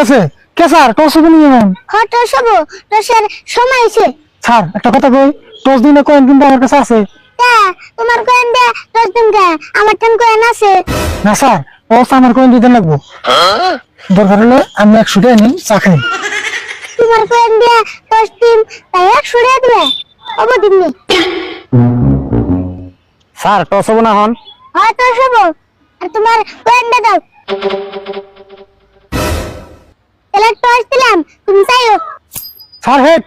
হইতাছে? কে sir? Toss হবে নিয়ে এমন হট সব টসের সময় হয়েছে স্যার একটা কথা কই টস দিনে কয়েন কিন্তু আমার কাছে আছে? তা তোমার কয়েন দে দশ দিন কে? আমার টান কয়েন আছে। না স্যার টস আমার কয়েন দিতে লাগবো। দরকার হলে আমি একশো টাকা নিই চা খাই। তোমার কয়েন দিয়ে দশ দিন তাই এক সরিয়ে দেবে। অব দিননি স্যার টস হব না হন হয়তো সব আর তোমার কয়েন দে দাও। তাহলে টস দিলাম তুমি চাইও স্যার হেড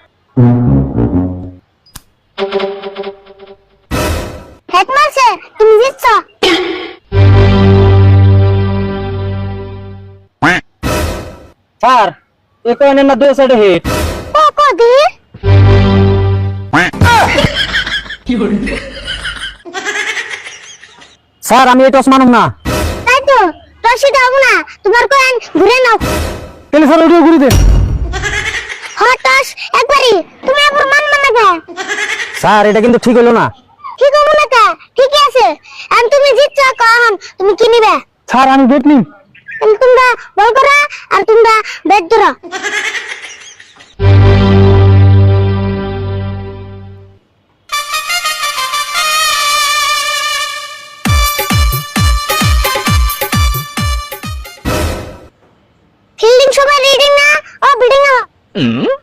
মারছে তুমি জিতছ। স্যার এ কয়েনের না দুই সাইডে হিট ও কদি স্যার আমি এই টস মানুম না। তাই তো টসই দাও না। তোমার কয়েন ঘুরে নাও। তাহলে স্যার ওটিও ঘুরে দেন। হতাশ একবারই। তুমি আবার মান কে? স্যার এটা কিন্তু ঠিক হলো না। ঠিক হলো না তা ঠিকই আছে। আর তুমি জিতছো কখন তুমি কি নিবে? স্যার আমি বেট নিই। তোমরা বল করা আর তোমরা বেট ধরো। না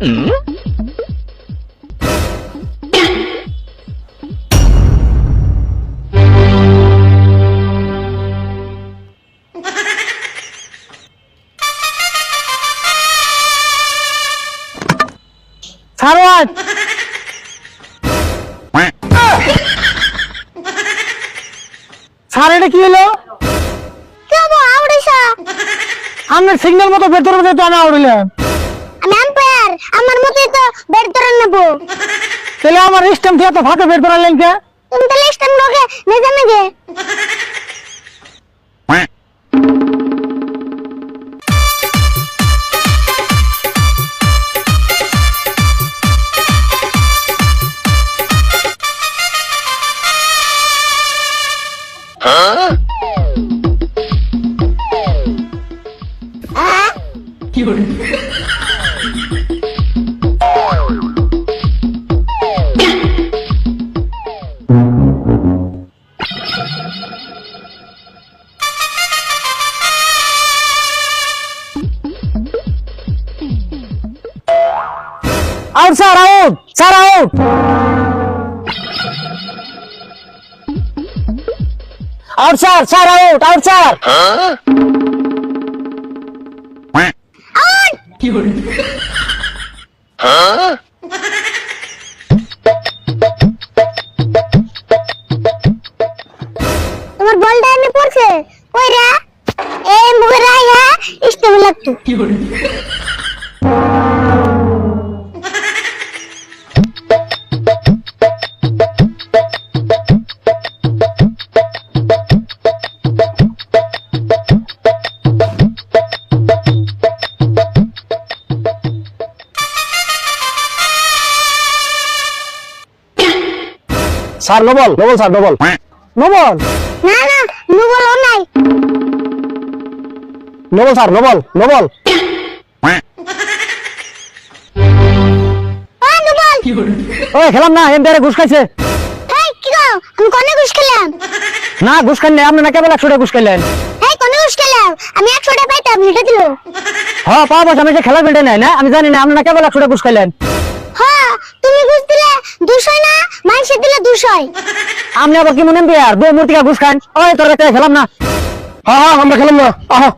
স্যার আজ স্যার এটা কি হলো? কি হব আউড়িস আপনার সিগন্যাল মতো বের ধরবে তো আমি আউড়িলাম আমি আম্পায়ার আমার মতোই তো ব্যাট ধরে নেব তাহলে আমার স্টেম দিয়ে তো ফাঁকে বের ধরালেন কে তুমি তাহলে স্টাম লোকে নিজে নিজে out sir out sir out out sir sir out out sir তোমার বলটা এনে পড়ছে? রে এই মুখে রাইয়া স্টাম লাগতো। Sir no ball no ball sir no ball. No ball? না না মুগল ও নাই। No ball sir no ball no ball. ও ওই খেলাম না এম ঘুষ খাইছে। এই কি গো? আমি কোনে ঘুষ খেলাম? না ঘুষ খাইলে আপনি না কেবল একশো টাকা ঘুষ খাইলেন? এই কোনে ঘুষ খেলাম? আমি একশো টাকা পাইতাম এটা দিল। হ্যাঁ পাওয়া বসে আমি যে খেলা বেটে নাই না আমি জানি না আপনি না কেবল একশো টাকা ঘুষ খাইলেন। হ্যাঁ তুমি ঘুষ দিলে দুশোই না মাইসে দিলে দুশোই আমরা আবার কি মনে বিয়ার? বউ মূর্তিকা ঘুষ খান ওই তোর খেলাম না। হ্যাঁ হ্যাঁ আমরা খেলাম না। আহ।